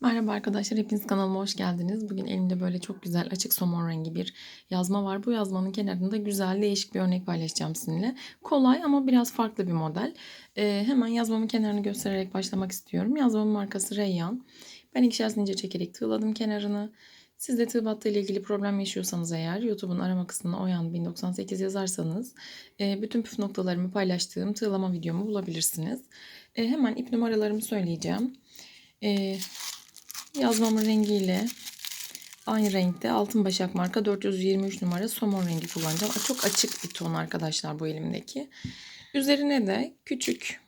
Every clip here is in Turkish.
Merhaba arkadaşlar, hepiniz kanalıma hoş geldiniz. Bugün elimde böyle çok güzel açık somon rengi bir yazma var. Bu yazmanın kenarında güzel değişik bir örnek paylaşacağım sizinle. Kolay ama biraz farklı bir model. Ee, hemen yazmamın kenarını göstererek başlamak istiyorum. Yazmamın markası Reyyan. Ben ikişer zincir çekerek tığladım kenarını. Siz de tığ ile ilgili problem yaşıyorsanız eğer YouTube'un arama kısmına Oyan 1098 yazarsanız e, bütün püf noktalarımı paylaştığım tığlama videomu bulabilirsiniz. E, hemen ip numaralarımı söyleyeceğim. E, Yazmamın rengiyle aynı renkte altın başak marka 423 numara somon rengi kullanacağım. Çok açık bir ton arkadaşlar bu elimdeki. Üzerine de küçük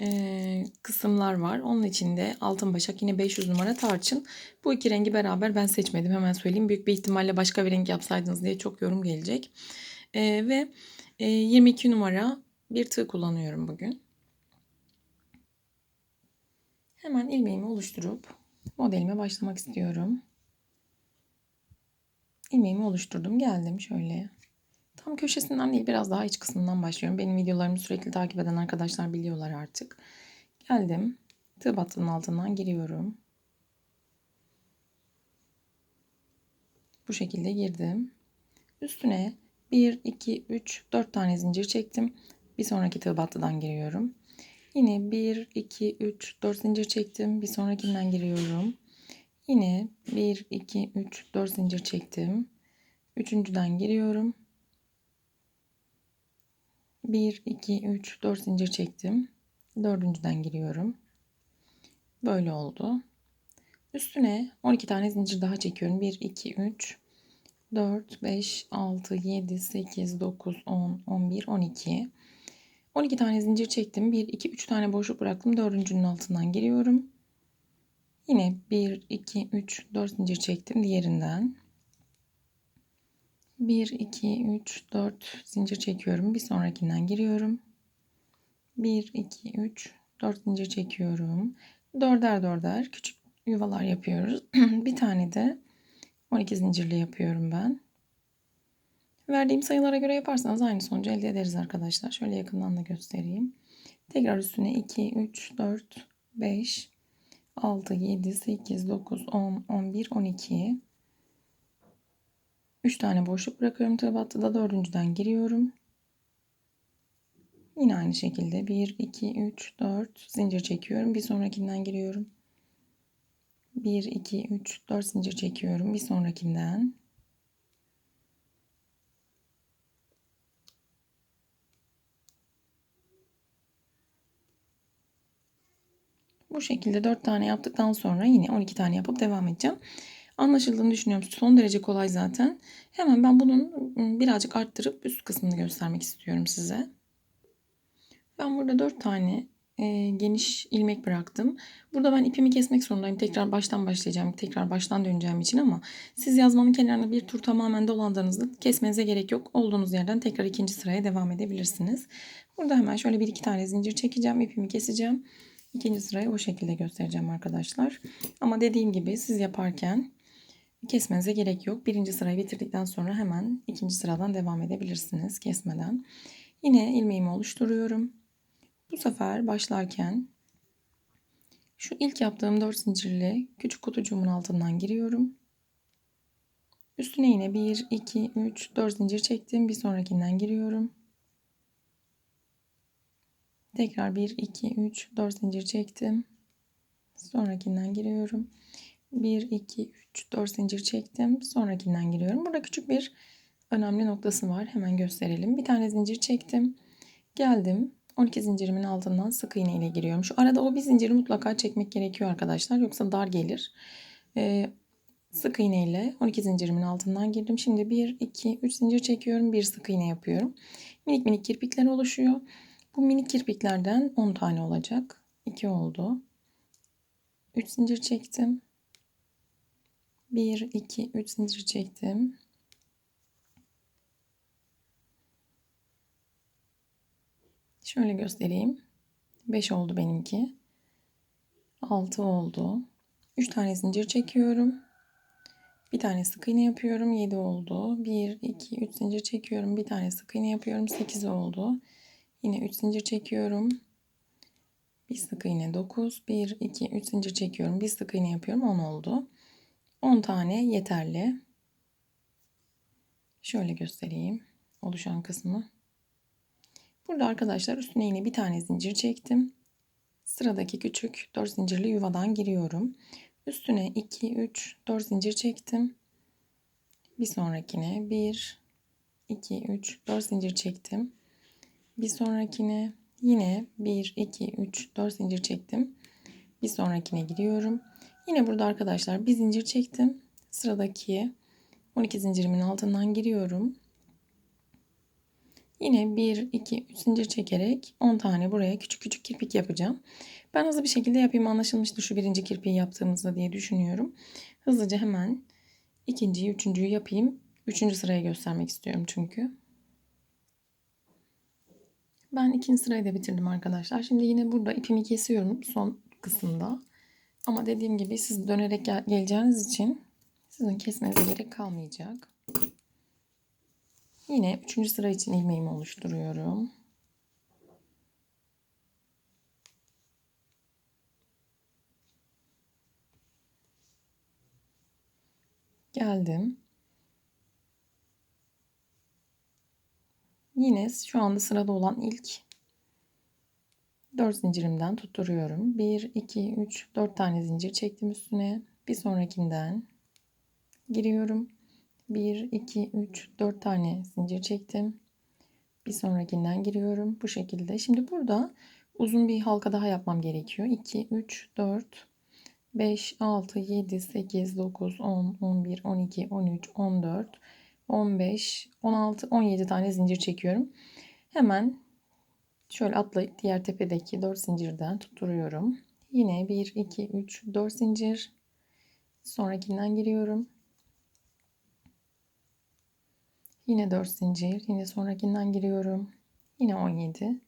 e, kısımlar var. Onun içinde altın başak yine 500 numara tarçın. Bu iki rengi beraber ben seçmedim hemen söyleyeyim. Büyük bir ihtimalle başka bir renk yapsaydınız diye çok yorum gelecek. E, ve e, 22 numara bir tığ kullanıyorum bugün. Hemen ilmeğimi oluşturup modelime başlamak istiyorum. İlmeğimi oluşturdum. Geldim şöyle. Tam köşesinden değil biraz daha iç kısmından başlıyorum. Benim videolarımı sürekli takip eden arkadaşlar biliyorlar artık. Geldim. Tığ battının altından giriyorum. Bu şekilde girdim. Üstüne 1, 2, 3, 4 tane zincir çektim. Bir sonraki tığ battıdan giriyorum. Yine 1, 2, 3, 4 zincir çektim. Bir sonrakinden giriyorum. Yine 1, 2, 3, 4 zincir çektim. Üçüncüden giriyorum. 1, 2, 3, 4 zincir çektim. Dördüncüden giriyorum. Böyle oldu. Üstüne 12 tane zincir daha çekiyorum. 1, 2, 3, 4, 5, 6, 7, 8, 9, 10, 11, 12. 12 tane zincir çektim. 1, 2, 3 tane boşluk bıraktım. Dördüncünün altından giriyorum. Yine 1, 2, 3, 4 zincir çektim diğerinden. 1, 2, 3, 4 zincir çekiyorum. Bir sonrakinden giriyorum. 1, 2, 3, 4 zincir çekiyorum. Dörder dörder küçük yuvalar yapıyoruz. bir tane de 12 zincirli yapıyorum ben. Verdiğim sayılara göre yaparsanız aynı sonucu elde ederiz arkadaşlar. Şöyle yakından da göstereyim. Tekrar üstüne 2, 3, 4, 5, 6, 7, 8, 9, 10, 11, 12. 3 tane boşluk bırakıyorum tığ battıda. Dördüncüden giriyorum. Yine aynı şekilde 1, 2, 3, 4 zincir çekiyorum. Bir sonrakinden giriyorum. 1, 2, 3, 4 zincir çekiyorum. Bir sonrakinden. Bu şekilde 4 tane yaptıktan sonra yine 12 tane yapıp devam edeceğim. Anlaşıldığını düşünüyorum. Son derece kolay zaten. Hemen ben bunun ıı, birazcık arttırıp üst kısmını göstermek istiyorum size. Ben burada 4 tane geniş ilmek bıraktım. Burada ben ipimi kesmek zorundayım. Tekrar baştan başlayacağım. Tekrar baştan döneceğim için ama siz yazmanın kenarına bir tur tamamen dolandığınızda kesmenize gerek yok. Olduğunuz yerden tekrar ikinci sıraya devam edebilirsiniz. Burada hemen şöyle bir iki tane zincir çekeceğim. ipimi keseceğim. İkinci sırayı o şekilde göstereceğim arkadaşlar. Ama dediğim gibi siz yaparken kesmenize gerek yok. Birinci sırayı bitirdikten sonra hemen ikinci sıradan devam edebilirsiniz kesmeden. Yine ilmeğimi oluşturuyorum. Bu sefer başlarken şu ilk yaptığım 4 zincirli küçük kutucuğumun altından giriyorum. Üstüne yine 1, 2, 3, 4 zincir çektim. Bir sonrakinden giriyorum. Tekrar 1, 2, 3, 4 zincir çektim. Sonrakinden giriyorum. 1, 2, 3, 4 zincir çektim. Sonrakinden giriyorum. Burada küçük bir önemli noktası var. Hemen gösterelim. Bir tane zincir çektim. Geldim. 12 zincirimin altından sık iğne ile giriyorum. Şu arada o bir zinciri mutlaka çekmek gerekiyor arkadaşlar. Yoksa dar gelir. Ee, sık iğne ile 12 zincirimin altından girdim. Şimdi 1, 2, 3 zincir çekiyorum. Bir sık iğne yapıyorum. Minik minik kirpikler oluşuyor. Bu minik kirpiklerden 10 tane olacak. 2 oldu. 3 zincir çektim. 1, 2, 3 zincir çektim. Şöyle göstereyim. 5 oldu benimki. 6 oldu. 3 tane zincir çekiyorum. Bir tane sık iğne yapıyorum. 7 oldu. 1, 2, 3 zincir çekiyorum. Bir tane sık iğne yapıyorum. 8 oldu. Yine 3 zincir çekiyorum. Bir sık iğne 9. 1, 2, 3 zincir çekiyorum. Bir sık iğne yapıyorum. 10 oldu. 10 tane yeterli. Şöyle göstereyim oluşan kısmı. Burada arkadaşlar üstüne yine bir tane zincir çektim. Sıradaki küçük 4 zincirli yuvadan giriyorum. Üstüne 2, 3, 4 zincir çektim. Bir sonrakine 1, 2, 3, 4 zincir çektim. Bir sonrakine yine 1, 2, 3, 4 zincir çektim. Bir sonrakine giriyorum. Yine burada arkadaşlar bir zincir çektim. Sıradaki 12 zincirimin altından giriyorum. Yine 1, 2, 3 zincir çekerek 10 tane buraya küçük küçük kirpik yapacağım. Ben hızlı bir şekilde yapayım anlaşılmıştır şu birinci kirpiği yaptığımızda diye düşünüyorum. Hızlıca hemen ikinciyi, üçüncüyü yapayım. Üçüncü sıraya göstermek istiyorum çünkü. Ben ikinci sırayı da bitirdim arkadaşlar. Şimdi yine burada ipimi kesiyorum son kısımda. Ama dediğim gibi siz dönerek gel geleceğiniz için sizin kesmenize gerek kalmayacak. Yine üçüncü sıra için ilmeğimi oluşturuyorum. Geldim. Yine şu anda sırada olan ilk 4 zincirimden tutturuyorum. 1, 2, 3, 4 tane zincir çektim üstüne. Bir sonrakinden giriyorum. 1, 2, 3, 4 tane zincir çektim. Bir sonrakinden giriyorum. Bu şekilde. Şimdi burada uzun bir halka daha yapmam gerekiyor. 2, 3, 4, 5, 6, 7, 8, 9, 10, 11, 12, 13, 14, 15, 16, 17 tane zincir çekiyorum. Hemen şöyle atlayıp diğer tepedeki 4 zincirden tutturuyorum. Yine 1, 2, 3, 4 zincir. Sonrakinden giriyorum. Yine 4 zincir. Yine sonrakinden giriyorum. Yine 17.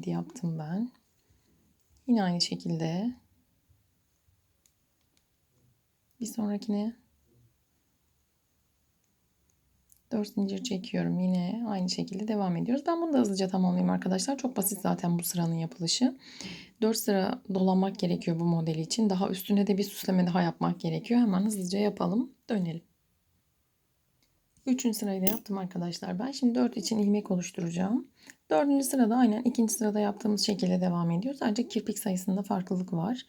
On yedi yaptım ben. Yine aynı şekilde bir sonrakine 4 zincir çekiyorum. Yine aynı şekilde devam ediyoruz. Ben bunu da hızlıca tamamlayayım arkadaşlar. Çok basit zaten bu sıranın yapılışı. 4 sıra dolanmak gerekiyor bu model için. Daha üstüne de bir süsleme daha yapmak gerekiyor. Hemen hızlıca yapalım. Dönelim. Üçüncü sırayı da yaptım arkadaşlar. Ben şimdi 4 için ilmek oluşturacağım. Dördüncü sırada aynen ikinci sırada yaptığımız şekilde devam ediyor. Sadece kirpik sayısında farklılık var.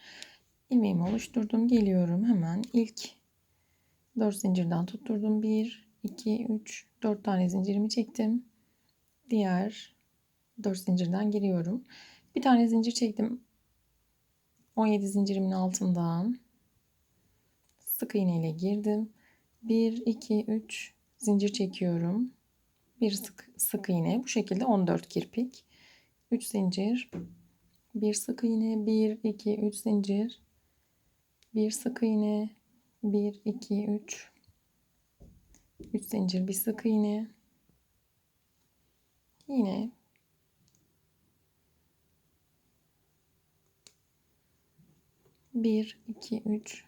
İlmeğimi oluşturdum. Geliyorum hemen ilk 4 zincirden tutturdum. 1, 2, 3, 4 tane zincirimi çektim. Diğer 4 zincirden giriyorum. Bir tane zincir çektim. 17 zincirimin altından sık iğne ile girdim. 1, 2, 3 zincir çekiyorum. Bir sık, sık iğne. Bu şekilde 14 kirpik. 3 zincir. Bir sık iğne. 1, 2, 3 zincir. Bir sık iğne. 1, 2, 3. 3 zincir bir sık iğne. Yine bir, iki, üç,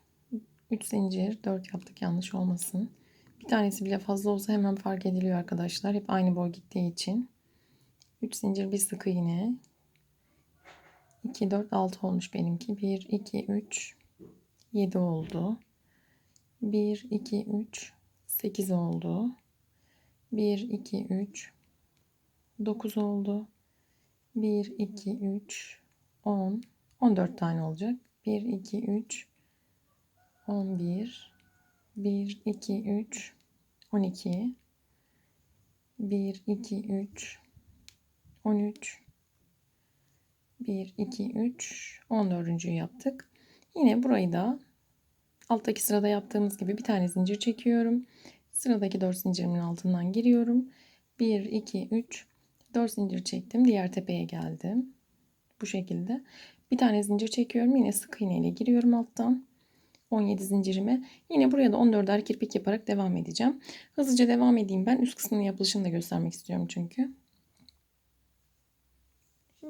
üç zincir, dört yaptık yanlış olmasın. Tanesi bile fazla olsa hemen fark ediliyor arkadaşlar. Hep aynı boy gittiği için. 3 zincir bir sık iğne. 2, 4, 6 olmuş benimki. 1, 2, 3, 7 oldu. 1, 2, 3, 8 oldu. 1, 2, 3, 9 oldu. 1, 2, 3, 10, 14 tane olacak. 1, 2, 3, 11, 1, 2, 3, 12, 1, 2, 3, 13, 1, 2, 3, 14. yaptık. Yine burayı da alttaki sırada yaptığımız gibi bir tane zincir çekiyorum. Sıradaki 4 zincirimin altından giriyorum. 1, 2, 3, 4 zincir çektim. Diğer tepeye geldim. Bu şekilde. Bir tane zincir çekiyorum. Yine sık iğne ile giriyorum alttan. 17 zincirime. Yine buraya da 14'er kirpik yaparak devam edeceğim. Hızlıca devam edeyim ben. Üst kısmının yapılışını da göstermek istiyorum çünkü.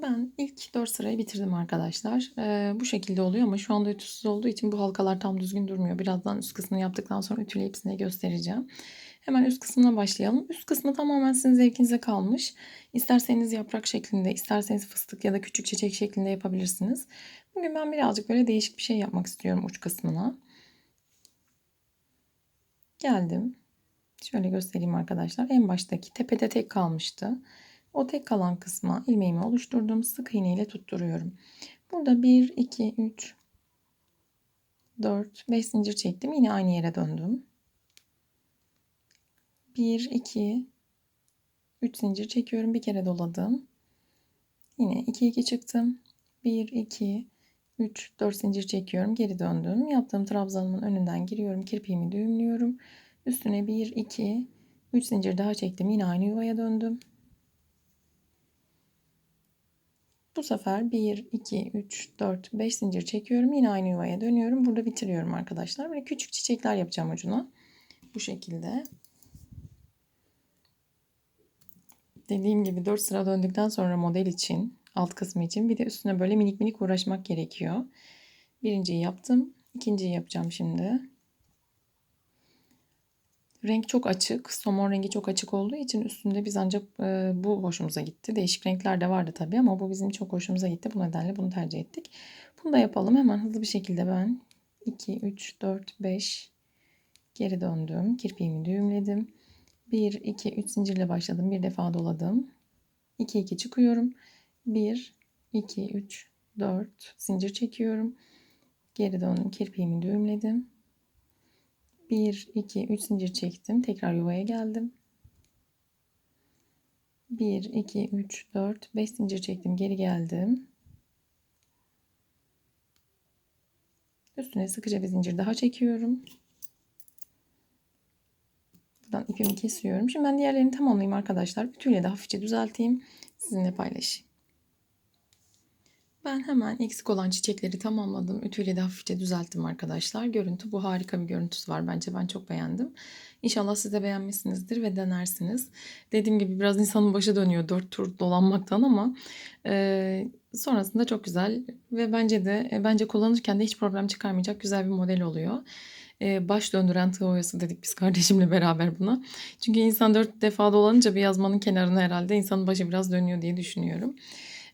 Ben ilk 4 sırayı bitirdim arkadaşlar. Ee, bu şekilde oluyor ama şu anda ütüsüz olduğu için bu halkalar tam düzgün durmuyor. Birazdan üst kısmını yaptıktan sonra ütüleyip size göstereceğim. Hemen üst kısmına başlayalım. Üst kısmı tamamen sizin zevkinize kalmış. İsterseniz yaprak şeklinde, isterseniz fıstık ya da küçük çiçek şeklinde yapabilirsiniz. Bugün ben birazcık böyle değişik bir şey yapmak istiyorum uç kısmına. Geldim. Şöyle göstereyim arkadaşlar. En baştaki tepede tek kalmıştı. O tek kalan kısma ilmeğimi oluşturdum. Sık iğne ile tutturuyorum. Burada 1, 2, 3, 4, 5 zincir çektim. Yine aynı yere döndüm. 1, 2, 3 zincir çekiyorum. Bir kere doladım. Yine 2, 2 çıktım. 1, 2, 3, 4 zincir çekiyorum. Geri döndüm. Yaptığım trabzanımın önünden giriyorum. Kirpiğimi düğümlüyorum. Üstüne 1, 2, 3 zincir daha çektim. Yine aynı yuvaya döndüm. Bu sefer 1, 2, 3, 4, 5 zincir çekiyorum. Yine aynı yuvaya dönüyorum. Burada bitiriyorum arkadaşlar. Böyle küçük çiçekler yapacağım ucuna. Bu şekilde. Dediğim gibi 4 sıra döndükten sonra model için, alt kısmı için bir de üstüne böyle minik minik uğraşmak gerekiyor. Birinciyi yaptım. ikinciyi yapacağım şimdi. Renk çok açık. Somon rengi çok açık olduğu için üstünde biz ancak e, bu hoşumuza gitti. Değişik renkler de vardı tabii ama bu bizim çok hoşumuza gitti. Bu nedenle bunu tercih ettik. Bunu da yapalım. Hemen hızlı bir şekilde ben 2, 3, 4, 5 geri döndüm. Kirpiğimi düğümledim. 1, 2, 3 zincirle başladım. Bir defa doladım. 2, 2 çıkıyorum. 1, 2, 3, 4 zincir çekiyorum. Geri döndüm. Kirpiğimi düğümledim. 1, 2, 3 zincir çektim. Tekrar yuvaya geldim. 1, 2, 3, 4, 5 zincir çektim. Geri geldim. Üstüne sıkıca bir zincir daha çekiyorum. Buradan ipimi kesiyorum. Şimdi ben diğerlerini tamamlayayım arkadaşlar. Ütüyle de hafifçe düzelteyim. Sizinle paylaşayım. Ben hemen eksik olan çiçekleri tamamladım. Ütüyle de hafifçe düzelttim arkadaşlar. Görüntü bu harika bir görüntüsü var. Bence ben çok beğendim. İnşallah siz de beğenmişsinizdir ve denersiniz. Dediğim gibi biraz insanın başı dönüyor dört tur dolanmaktan ama e, sonrasında çok güzel ve bence de e, bence kullanırken de hiç problem çıkarmayacak güzel bir model oluyor. E, baş döndüren tığ oyası dedik biz kardeşimle beraber buna. Çünkü insan dört defa dolanınca bir yazmanın kenarına herhalde insanın başı biraz dönüyor diye düşünüyorum.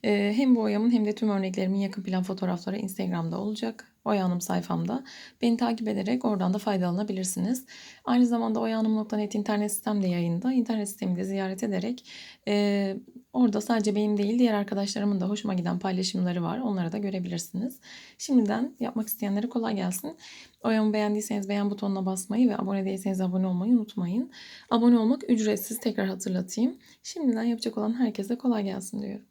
Ee, hem bu oyamın hem de tüm örneklerimin yakın plan fotoğrafları Instagram'da olacak. Oya Hanım sayfamda. Beni takip ederek oradan da faydalanabilirsiniz. Aynı zamanda oyahanım.net internet sistem de yayında. İnternet sistemini de ziyaret ederek e, orada sadece benim değil diğer arkadaşlarımın da hoşuma giden paylaşımları var. Onları da görebilirsiniz. Şimdiden yapmak isteyenlere kolay gelsin. Oyamı beğendiyseniz beğen butonuna basmayı ve abone değilseniz abone olmayı unutmayın. Abone olmak ücretsiz tekrar hatırlatayım. Şimdiden yapacak olan herkese kolay gelsin diyorum.